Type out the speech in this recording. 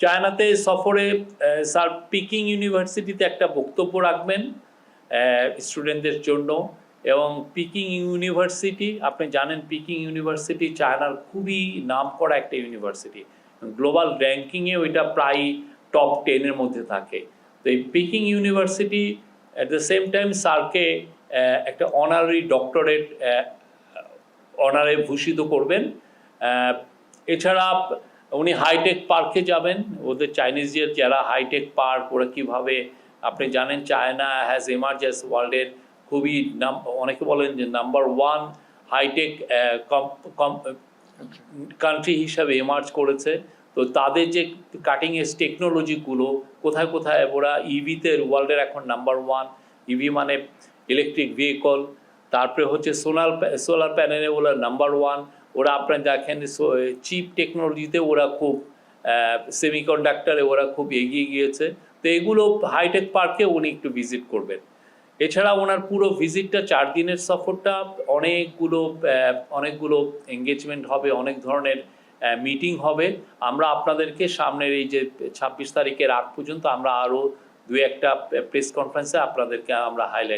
চায়নাতে সফরে sir Peking ইউনিভার্সিটিতে একটা বক্তব্য রাখবেন স্টুডেন্টদের জন্য। এবং পিকিং ইউনিভার্সিটি, আপনি জানেন পিকিং ইউনিভার্সিটি চায়নার খুবই নাম করা একটা ইউনিভার্সিটি। গ্লোবাল র্যাঙ্কিংয়ে ওইটা প্রায় টপ টেনের মধ্যে থাকে। তো এই Peking University at the same time স্যারকে একটা অনারারি ডক্টরেট অনারে ভূষিত করবেন। এছাড়া উনি হাইটেক পার্কে যাবেন। ওদের চাইনিজদের যারা হাইটেক পার্ক ওরা কীভাবে, আপনি জানেন চায়না হ্যাজ এমার্জেন্স ওয়ার্ল্ডের খুবই নাম অনেকে বলেন যে number one high tech country হিসাবে এমার্জ করেছে। তো তাদের যে কাটিং এজ টেকনোলজিগুলো কোথায় কোথায় ওরা ইভিতে ওয়ার্ল্ডের এখন নাম্বার ওয়ান ইভি মানে ইলেকট্রিক ভেহিকল তারপরে হচ্ছে সোলার সোলার প্যানেলে ওরা নাম্বার ওয়ান ওরা আপনার দেখেন চিপ টেকনোলজিতে ওরা খুব সেমিকন্ডাক্টরে ওরা খুব এগিয়ে গিয়েছে। তো এগুলো হাইটেক পার্কে উনি একটু ভিজিট করবেন। এছাড়া ওনার পুরো ভিজিটটা চার দিনের সফরটা, অনেকগুলো অনেকগুলো এঙ্গেজমেন্ট হবে, অনেক ধরনের মিটিং হবে। আমরা আপনাদেরকে সামনের এই যে ছাব্বিশ তারিখের আগ পর্যন্ত আমরা আরও দু একটা প্রেস কনফারেন্সে আপনাদেরকে আমরা হাইলাইট